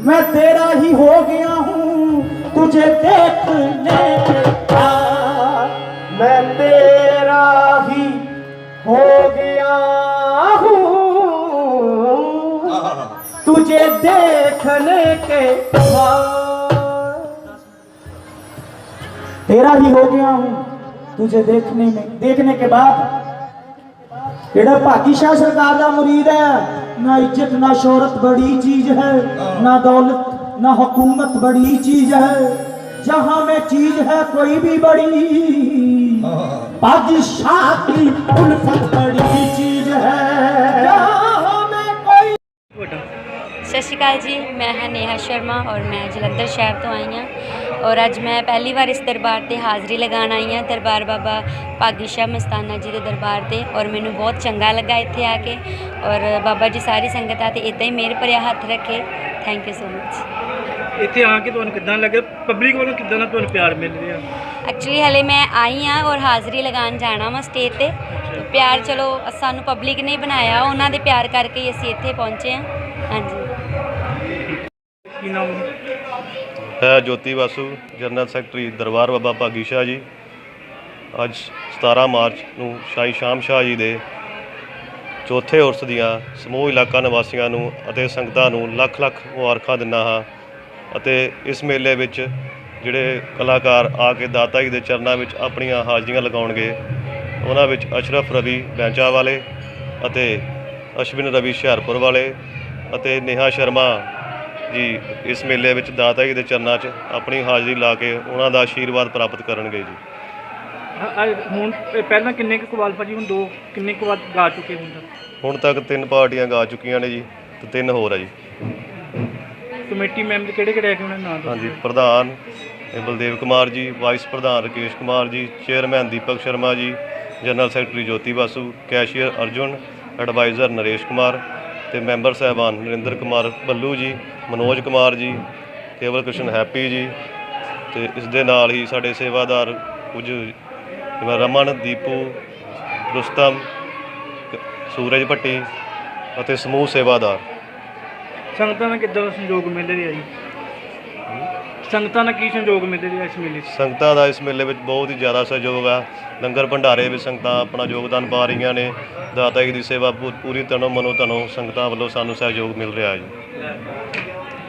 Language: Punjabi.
मैं तेरा ही हो गया हूँ तुझे देखने का मैं तेरा ही हो गया हूँ तुझे देखने के बाद तेरा ही हो गया हूँ तुझे देखने में देखने के बाद ਜਿਹੜਾ ਭਾਗੀ ਸ਼ਾਹ ਸਰਕਾਰ ਦਾ ਮੁਰੀਦ ਹੈ ना इज़्ज़त ना शोहरत बड़ी चीज़ है हाँ। ना दौलत ना हुकूमत बड़ी चीज़ है। जहाँ में चीज़ है कोई भी बड़ी। हाँ। बादशाह की उल्फत बड़ी चीज़ है। सत श्रीकाल जी मैं है नेहा शर्मा और मैं जलंधर शहर तो आई हूँ। ਔਰ ਅੱਜ ਮੈਂ ਪਹਿਲੀ ਵਾਰ ਇਸ ਦਰਬਾਰ ਤੇ ਹਾਜ਼ਰੀ ਲਗਾਉਣ ਆਈ ਹਾਂ ਦਰਬਾਰ ਬਾਬਾ ਭਾਗੀ ਸ਼ਾਹ ਮਸਤਾਨਾ ਜੀ ਦੇ ਦਰਬਾਰ ਤੇ ਔਰ ਮੈਨੂੰ ਬਹੁਤ ਚੰਗਾ ਲੱਗਾ ਇੱਥੇ ਆ ਕੇ ਔਰ ਬਾਬਾ ਜੀ ਸਾਰੀ ਸੰਗਤਾਂ ਤੇ ਇਦਾਂ ਹੀ ਮੇਰ ਭਰਿਆ ਹੱਥ ਰੱਖੇ। ਥੈਂਕ ਯੂ ਸੋ ਮਚ ਇੱਥੇ ਆ ਕੇ ਤੁਹਾਨੂੰ ਕਿੱਦਾਂ ਲੱਗਿਆ? ਪਬਲਿਕ ਵੱਲੋਂ ਕਿੱਦਾਂ ਦਾ ਤੁਹਾਨੂੰ ਪਿਆਰ ਮਿਲ ਰਿਹਾ? ਐਕਚੁਅਲੀ ਹਲੇ ਮੈਂ ਆਈ ਹਾਂ ਔਰ ਹਾਜ਼ਰੀ ਲਗਾਉਣ ਜਾਣਾ ਵਾ ਸਟੇਜ ਤੇ। ਪਿਆਰ ਚਲੋ ਸਾਨੂੰ ਪਬਲਿਕ ਨੇ ਬਣਾਇਆ ਉਹਨਾਂ ਦੇ ਪਿਆਰ ਕਰਕੇ ਹੀ ਅਸੀਂ ਇੱਥੇ ਪਹੁੰਚੇ ਹਾਂ। ਹਾਂਜੀ। ਕੀ ਨਾਮ ਹੈ? Jyoti Vasu, general secretary Darbar Baba Bhagi Shah ji. ਅੱਜ 17 ਮਾਰਚ ਨੂੰ ਸ਼ਾਹੀ ਸ਼ਾਮ ਸ਼ਾਹ ਜੀ ਦੇ ਚੌਥੇ ਉਰਸ ਦੀਆਂ ਸਮੂਹ ਇਲਾਕਾ ਨਿਵਾਸੀਆਂ ਨੂੰ ਅਤੇ ਸੰਗਤਾਂ ਨੂੰ ਲੱਖ ਲੱਖ ਮੁਬਾਰਕਾਂ ਦਿੰਦਾ ਹਾਂ ਅਤੇ ਇਸ ਮੇਲੇ ਵਿੱਚ ਜਿਹੜੇ ਕਲਾਕਾਰ ਆ ਕੇ ਦਾਤਾ ਜੀ ਦੇ ਚਰਨਾਂ ਵਿੱਚ ਆਪਣੀਆਂ ਹਾਜ਼ਰੀਆਂ ਲਗਾਉਣਗੇ, ਉਹਨਾਂ ਵਿੱਚ ਅਸ਼ਰਫ ਰਵੀ ਬੈਂਚਾ ਵਾਲੇ ਅਤੇ ਅਸ਼ਵਿਨ ਰਵੀ ਹੁਸ਼ਿਆਰਪੁਰ ਵਾਲੇ ਅਤੇ ਨੇਹਾ ਸ਼ਰਮਾ ਜੀ ਇਸ ਮੇਲੇ ਵਿੱਚ ਦਾਤਾ ਜੀ ਦੇ ਚਰਨਾਂ 'ਚ ਆਪਣੀ ਹਾਜ਼ਰੀ ਲਾ ਕੇ ਉਹਨਾਂ ਦਾ ਆਸ਼ੀਰਵਾਦ ਪ੍ਰਾਪਤ ਕਰਨਗੇ ਜੀ। ਅ- ਅ- ਹੁਣ ਇਹ ਪਹਿਲਾਂ ਕਿੰਨੇ ਕੁ ਕੁਆਲੀਫਾਈ ਜੀ ਹੁਣ ਦੋ ਕਿੰਨੇ ਕੁ ਵਾਰ ਗਾ ਚੁੱਕੇ ਹੁਣ ਤੱਕ? ਹੁਣ ਤੱਕ ਤਿੰਨ ਪਾਰਟੀਆਂ ਗਾ ਚੁੱਕੀਆਂ ਨੇ ਜੀ ਤੇ ਤਿੰਨ ਹੋਰ ਆ ਜੀ। ਕਮੇਟੀ ਮੈਂਬਰ ਕਿਹੜੇ ਕਿਹੜੇ ਹੈਗੇ ਉਹਨਾਂ ਦੇ ਨਾਂ ਦੱਸੋ। ਹਾਂਜੀ ਪ੍ਰਧਾਨ ਇਹ ਬਲਦੇਵ ਕੁਮਾਰ ਜੀ ਵਾਈਸ ਪ੍ਰਧਾਨ Rakesh Kumar ji chairman Deepak Sharma ji general secretary Jyoti Basu cashier Arjun adviser Naresh Kumar ਤੇ ਮੈਂਬਰ ਸਹਿਬਾਨ ਨਰਿੰਦਰ ਕੁਮਾਰ ਬੱਲੂ ਜੀ, ਮਨੋਜ ਕੁਮਾਰ ਜੀ, ਕੇਵਲ ਕ੍ਰਿਸ਼ਨ ਹੈਪੀ ਜੀ ਤੇ ਇਸ ਦੇ ਨਾਲ ਹੀ ਸਾਡੇ ਸੇਵਾਦਾਰ ਕੁਝ ਜਿਵੇਂ ਰਮਨ, ਦੀਪੂ, ਰੁਸਤਮ ਸੂਰਜ ਭੱਟੀ ਅਤੇ ਸਮੂਹ ਸੇਵਾਦਾਰ। ਸੰਗਤਾਂ ਦਾ ਕਿੱਦਾਂ ਦਾ ਸੰਯੋਗ ਮਿਲ ਰਿਹਾ ਜੀ? ਸੰਗਤਾਂ ਦਾ ਕੀ ਸੰਯੋਗ ਮਿਲ ਰਿਹਾ ਇਸ ਮੇਲੇ 'ਚ? ਸੰਗਤਾਂ ਦਾ ਇਸ ਮੇਲੇ ਵਿੱਚ ਬਹੁਤ ਹੀ ਜ਼ਿਆਦਾ ਸਹਿਯੋਗ ਆ। ਲੰਗਰ ਭੰਡਾਰੇ ਵਿੱਚ ਸੰਗਤਾਂ ਆਪਣਾ ਯੋਗਦਾਨ ਪਾ ਰਹੀਆਂ ਨੇ। ਦਾਤਾ ਜੀ ਦੀ ਸੇਵਾ ਪੂ- ਪੂਰੀ ਤਨੋ ਮਨੋ ਤਨੋਂ ਸੰਗਤਾਂ ਵੱਲੋਂ ਸਾਨੂੰ ਸਹਿਯੋਗ ਮਿਲ ਰਿਹਾ ਜੀ।